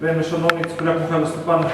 Вельми шановний Цикуляк Михайло Степанович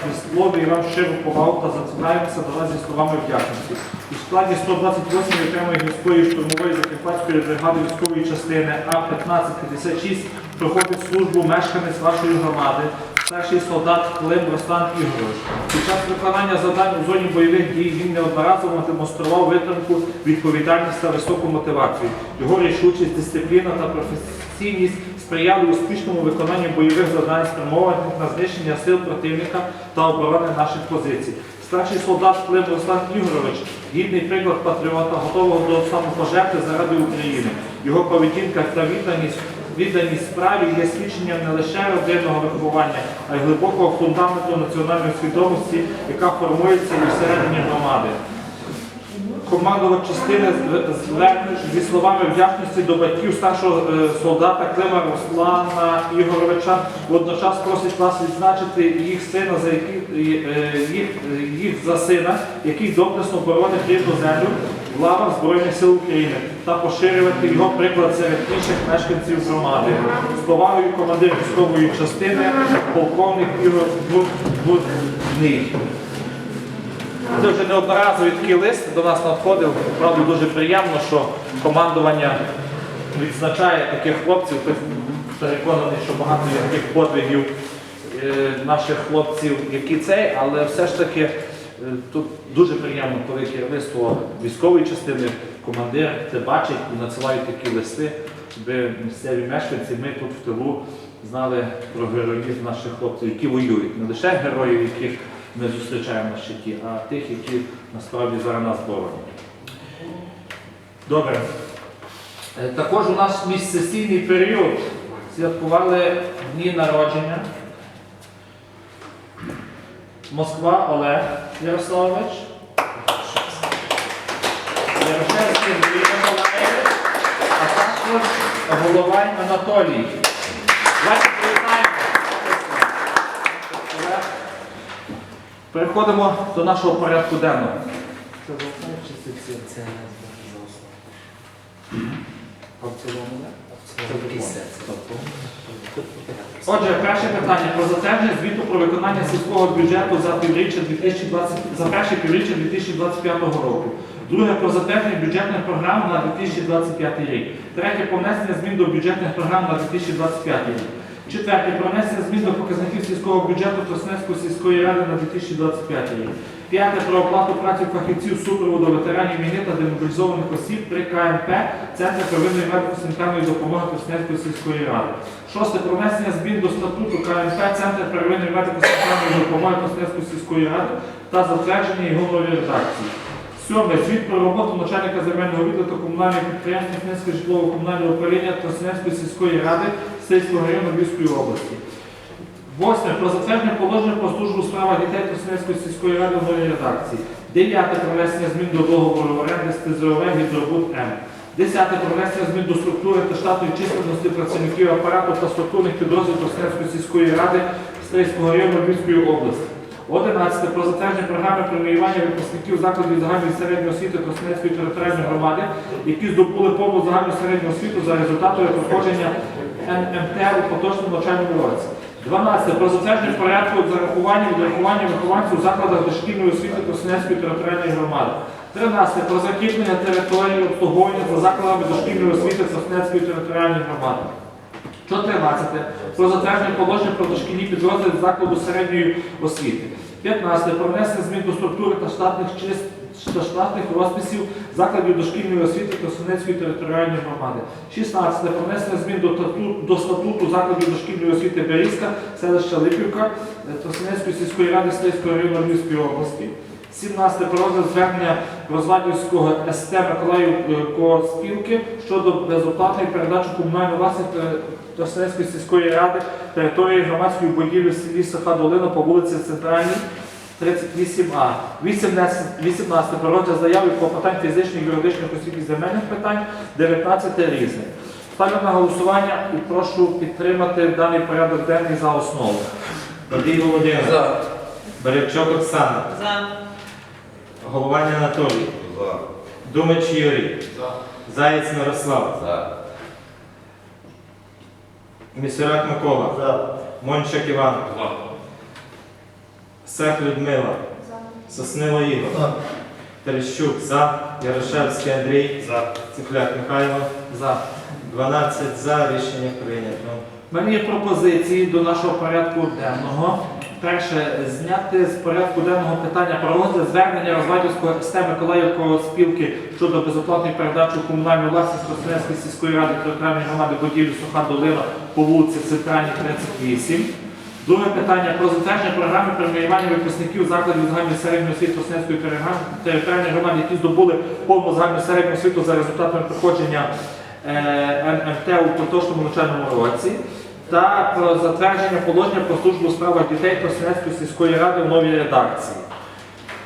і вам щиро повагу та зацінаємося до вас зі словами вдячності. У складі 128 окремої міської штурмової Закарпатської бригади військової частини А-1556 проходить службу мешканець вашої громади, старший солдат Клим Руслан Ігорович. Під час виконання завдань у зоні бойових дій він неодноразово демонстрував витримку, відповідальність та високу мотивацію. Його рішучість, дисципліна та професійність сприяли успішному виконанню бойових завдань, спрямованих на знищення сил противника та оборони наших позицій. Старший солдат Клим Руслан Ігорович гідний приклад патріота, готового до самопожертви заради України. Його поведінка та відданість, відданість справі є свідченням не лише родинного виховання, а й глибокого фундаменту національної свідомості, яка формується і всередині громади командувач частини зі словами вдячності до батьків старшого е, солдата Клима Руслана Ігоровича. Водночас просить вас відзначити їх сина за які е, їх, їх за сина, який доблесно боронить рідну землю в Збройних сил України та поширювати його приклад серед інших мешканців громади. З повагою командир військової частини, полковник Ігор Будний. Це вже неодноразовий такий лист до нас надходив. Правда, дуже приємно, що командування відзначає таких хлопців. Переконаний, що багато таких подвигів е, наших хлопців, які цей, але все ж таки тут дуже приємно, коли керівництво військової частини, командир це бачить і надсилають такі листи, щоб місцеві мешканці, ми тут в тилу знали про героїв наших хлопців, які воюють. Не лише героїв, яких ми зустрічаємо на щиті, а тих, які насправді зараз нас боронять. Добре. Е, Також у нас міжсесійний період святкували дні народження. Москва Олег Ярославович. Ярошевський Андрій Миколаєвич, а також Головань Анатолій. Давайте привітаємо. Переходимо до нашого порядку денного. Це 67 в цілому не? Отже, перше питання про затвердження звіту про виконання сільського бюджету за півріччя 2020, за перше півріччя 2025 року. Друге про затвердження бюджетних програм на 2025 рік. Третє про внесення змін до бюджетних програм на 2025 рік. Четверте про внесення змін до показників сільського бюджету Тоснецької сільської ради на 2025 рік. П'яте про оплату праці фахівців супроводу ветеранів війни та демобілізованих осіб при КМП Центру первинної медико-санітарної допомоги Тоснецької сільської ради. Шосте про внесення змін до статуту КМП Центр первинної медико-санітарної допомоги Тоснецької сільської ради та затвердження його нової редакції. Сьоме звіт про роботу начальника земельного відділу та комунального підприємства Тоснецького житлово-комунального управління Тоснецької сільської ради Сільського району Львівської області. Восьме. Про затвердження положення про службу у справах дітей Тоснецької сільської ради в новій редакції. Дев'яте. Про внесення змін до договору оренди з ТЗОВ «Гідробуд М». Десяте. Про внесення змін до структури та штатної численності працівників апарату та структурних підрозділів Тоснецької сільської ради Стрийського району Львівської області. 11. Про затвердження програми преміювання випускників закладів загальної середньої освіти Тоснецької територіальної громади, які здобули повну загальну середню освіту за результатами проходження НМТ у поточному навчальному році. 12. Про затвердження порядку зарахування і відрахування вихованців у закладах дошкільної освіти Тоснецької територіальної громади. 13. Про закріплення території обслуговування за закладами дошкільної освіти Тоснецької територіальної громади. 14. Про затвердження положення про дошкільні підрозділи закладу середньої освіти. 15. Про внесення змін до структури та штатних чис- та штатних розписів закладів дошкільної освіти Тоснецької територіальної громади. 16. Про внесення змін до, тату- до статуту закладів дошкільної освіти Берізка, селища Липівка, е, сільської ради Слизького району Львівської області. 17. Про розгляд звернення Розвадівського СТ Миколаївського спілки щодо безоплатної передачі комунальної власності Тоснецької сільської ради території громадської будівлі в селі Саха Долина по вулиці Центральній, 38А. 18. 18. Про розгляд заяви клопотань фізичних, юридичних осіб і земельних питань. 19. Різне. Ставлю на голосування і прошу підтримати даний порядок денний за основу. Бадій Володимир. За. Берегчук Оксана. За. Головань Анатолій. За. Думач Юрій. За. Заєць Мирослав. За. Місюрак Микола. За. Мончик Іван, Сек Людмила, Соснило Ігор, Терещук за, Ярошевський Андрій, За. Цихляк Михайло, За. 12 за, рішення прийнято. У мене є пропозиції до нашого порядку денного. Перше, зняти з порядку денного питання про розгляд звернення Розвадівської системи Миколаївської спілки щодо безоплатної передачі у комунальну власність сільської ради територіальної громади будівлі Суха Долина по вулиці Центральній 38. Друге питання про затвердження програми преміювання випускників закладів загальної середньої освіти Оснецької територіальної громади, які здобули повну загальну середню освіту за результатами проходження е, НМТ у поточному навчальному році та про затвердження положення про службу у справах дітей Росненської сільської ради в новій редакції.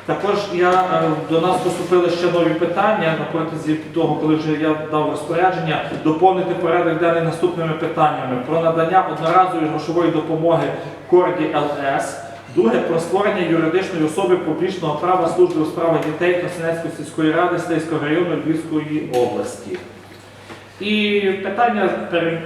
Також я, е, до нас поступили ще нові питання на протязі того, коли вже я дав розпорядження, доповнити порядок денний наступними питаннями про надання одноразової грошової допомоги Корді ЛС. Друге про створення юридичної особи публічного права служби у справах дітей Красненської сільської ради Стейського району Львівської області. І питання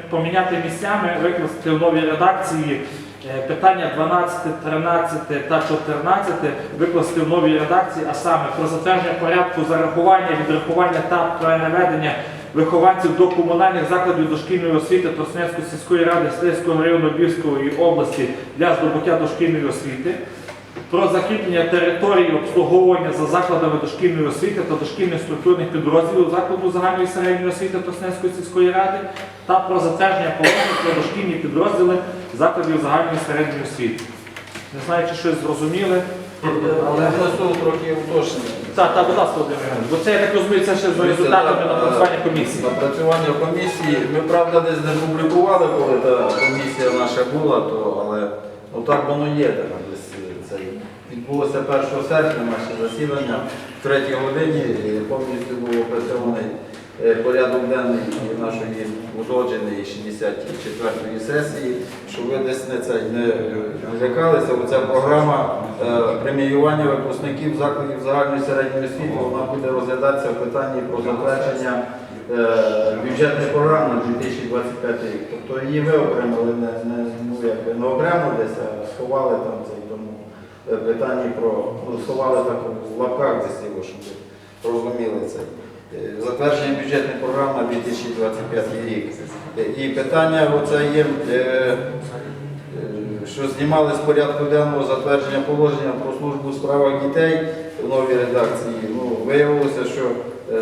поміняти місцями, викласти в новій редакції. Е, Питання 12, 13 та 14 викласти в новій редакції, а саме про затвердження порядку зарахування, відрахування та переведення вихованців до комунальних закладів дошкільної освіти Тоснецької сільської ради Слизького району Львівської області для здобуття дошкільної освіти, про закріплення території обслуговування за закладами дошкільної освіти та дошкільних структурних підрозділів закладу загальної середньої освіти Тоснецької сільської ради та про затвердження положення про дошкільні підрозділи закладів загальної середньої освіти. Не знаю, чи щось зрозуміли, але внесу трохи уточнення. так, так, будь ласка, Володимир Іванович, бо це я так розумію, це ще за результатами напрацювання комісії. Напрацювання комісії. Ми, правда, десь не публікували, коли та комісія наша була, то, але ну, так воно є. Так, десь, е, це, відбулося 1 серпня наше засідання в 3 годині. і Повністю був опрацьований е, порядок денний нашої узгодженої 64-ї сесії, щоб ви десь не, це, не не лякалися. Оця програма е, преміювання випускників закладів загальної середньої освіти, вона буде розглядатися в питанні про затвердження е, бюджетної програми на 2025 рік. Тобто її ви окремили не, не, ну, якби, не окремо десь, а сховали там цей тому е, питанні про ну, сховали так в лапках десь його, щоб розуміли це. Е, Затвердження бюджетної програми на 2025 рік. Е, І питання оце є. е, що знімали з порядку денного затвердження положення про службу у справах дітей в новій редакції. Ну, виявилося, що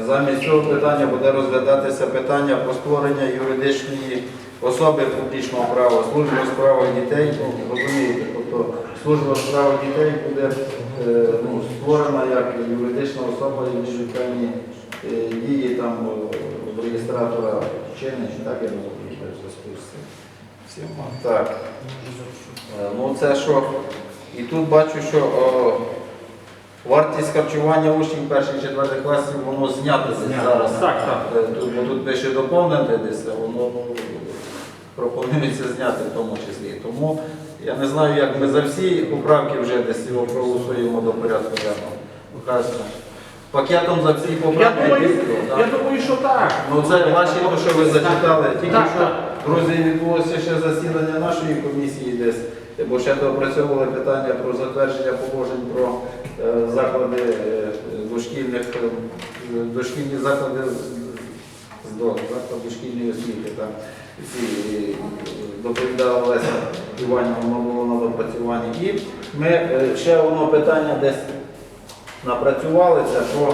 замість цього питання буде розглядатися питання про створення юридичної особи публічного права, служби у справах дітей. Ну, розумієте, тобто служба у справах дітей буде ну, створена як юридична особа, і е, дії там е, реєстратора чинить, так я розумію, в зв'язку з цим. Так. Е, Ну це що, і тут бачу, що о, вартість харчування учнів перших четвертих класів, воно знято зараз. Так, так. Е, Тут, бо тут пише доповнити десь, воно ну, пропонується зняти в тому числі. Тому я не знаю, як ми за всі поправки вже десь його проголосуємо до порядку денного. Пакетом за всі Я поправки. думаю, дійсно, я думаю, що так. Ну це ваші, то, що ви зачитали. Тільки Так, що, так. друзі, відбулося ще засідання нашої комісії десь, бо ще допрацьовували питання про затвердження положень про е, заклади е, дошкільних, е, дошкільні заклади з- з- до- заклад дошкільної освіти. Там, ці, е, доповідала Леся Іванівна, воно було на допрацюванні. І ми е, ще воно питання десь напрацювали це про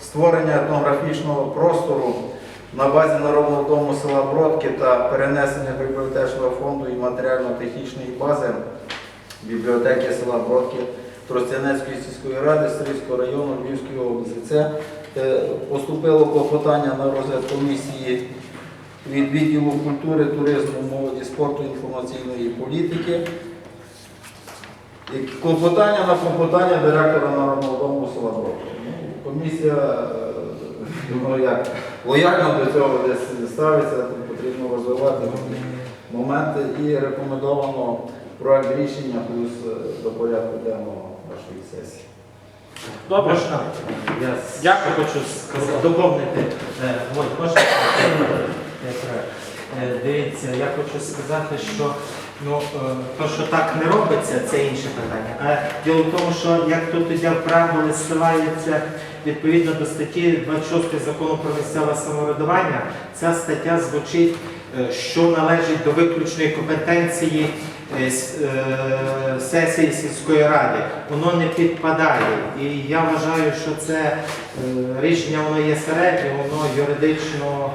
створення етнографічного простору на базі Народного дому села Бродки та перенесення бібліотечного фонду і матеріально-технічної бази бібліотеки села Бродки Тростянецької сільської ради Стрийського району Львівської області. Це е, поступило клопотання на розгляд комісії від відділу культури, туризму, молоді, спорту, інформаційної політики. Клопотання на клопотання директора Народного дому села Бродки. Ну, Комісія е, ну, як, лояльно до цього десь ставиться, тут потрібно розвивати моменти і рекомендовано проект рішення плюс е, до порядку денного нашої сесії. Добре. Можна? Я с- Дякую. хочу сказати, доповнити. Е, прав. Е, Дивіться, я хочу сказати, що Ну, е, то, що так не робиться, це інше питання. А діло в тому, що як тут іде в преамбулі, зсилається відповідно до статті 26 закону про місцеве самоврядування, ця стаття звучить, е, що належить до виключної компетенції е, сесії сільської ради. Воно не підпадає. І я вважаю, що це рішення воно є середнє, воно юридично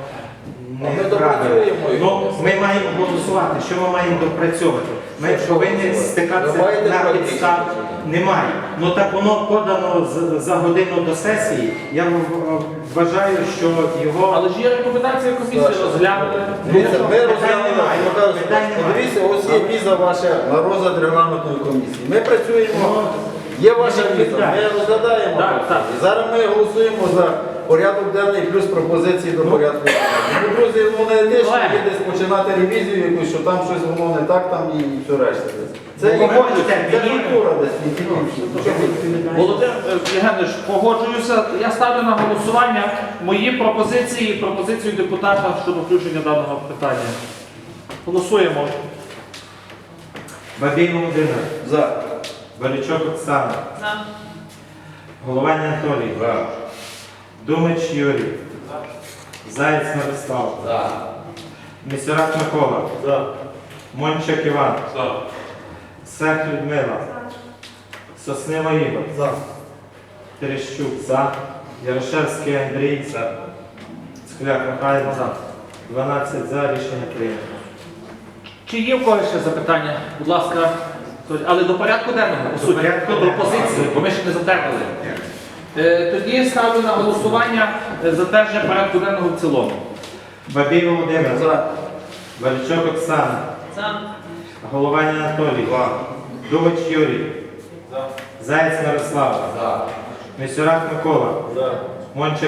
ми допрацюємо його. Ну, ми маємо голосувати, що ми маємо допрацьовувати. Ми повинні стикатися на підстав. Немає. Ну так воно подано з- за годину до сесії. Я в- вважаю, що його Але ж є рекомендація комісії Саша. розглянули. Дивіться, ми Питань розглянули, немає, Михайло питань немає. Дивіться, ось є віза ваша на розгляд регламентної комісії. Ми працюємо, є ваша віза, ми розглядаємо. Так, так. так. І зараз ми голосуємо за порядок денний плюс пропозиції до порядку денного. Ну, друзі, ну не те, що є десь починати ревізію якусь, що там щось воно не так, там і все решта. Це Ну, і ви це культура десь, тільки. Володимир е, Євгенович, погоджуюся. Я ставлю на голосування мої пропозиції і пропозицію депутата щодо включення даного питання. Голосуємо. Бабій Володимир, За. Борячок Оксана, Голованя Анатолій, Думич Юрій, Заєць Мирослав, Місюрак Микола, Мончак Іван, Сех Людмила, Соснило Ігор, Терещук. За, Ярошевський Андрій, Скляк Михайло, 12 за, рішення прийнято. Чи є в когось ще запитання? Будь ласка, але до порядку денного, по До суті, до пропозиції, бо ми ще не затвердили. Е, Тоді ставлю на голосування е, затвердження порядку денного в цілому. Бабій Володимир, За. Валічок Оксана, Голованя Анатолій, Думич Юрій, Заєць За. Місюрак Микола, Мончик